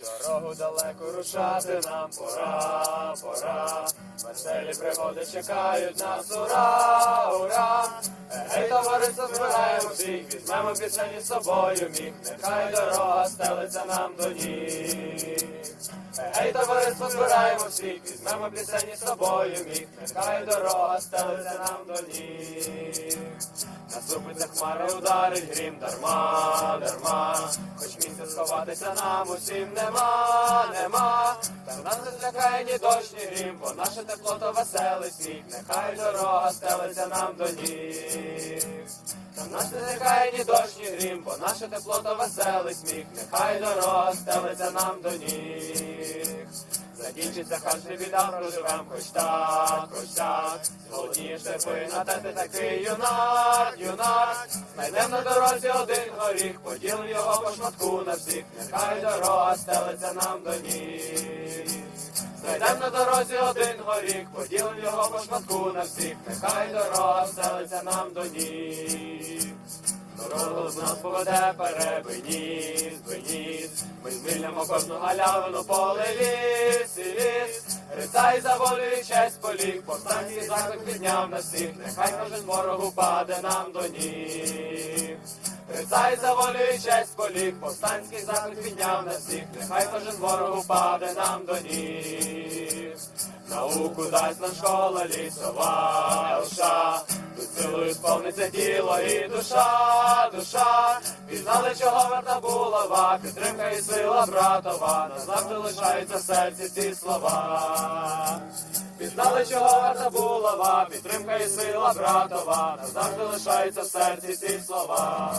Дорогу далеко рушати нам пора, пора. Веселі пригоди чекають нас, ура, ура. Гей, товариство, збираємо всіх, візьмемо пісені з собою міг. Нехай дорога стелиться нам до ніг. Гей, товариство, збираємо всіх, візьмемо пісені з собою міг. Нехай дорога стелиться нам до ніг. Наступиться хмара, ударить грім дарма, дарма. Хоч місяць сховатися нам усім нема, нема. Та нас не злякає ні дощ, ні грім, бо наше тепло то веселий сміх. Нехай дорога стелиться нам до ніг. Та нас не злякає ні дощ, ні грім, бо наше тепло то веселий сміх. Нехай дорога стелиться нам до ніг. Закінчиться хай біда, проживем хоч так, хоч так. Зголоднієш терпина, та такий юнак, юнак. Знайдем на дорозі один горіх, поділим його по шматку на всіх. Нехай дорога стелиться нам до ніг. Знайдем на дорозі один горіх, поділим його по шматку на всіх. Нехай дорога стелиться нам до ніг. Дорогу з нас поведе перебиніс, биніс. Ми звільнимо кожну галявину, поле ліс і ліс. Рицай за волю і честь поліг, повстанський заклик підняв на всіх. Нехай кожен ворогу паде нам до ніг. Рицай за волю і честь поліг, повстанський заклик підняв на всіх. Нехай кожен ворогу паде нам до ніг. Науку дасть нам школа лісова лша, силою сповниться тіло і душа, душа. Пізнали, чого варта булава, підтримка і сила братова, назавжди лишаються в серці ці слова. Пізнали, чого варта булава, підтримка і сила братова, назавжди лишаються в серці ці слова.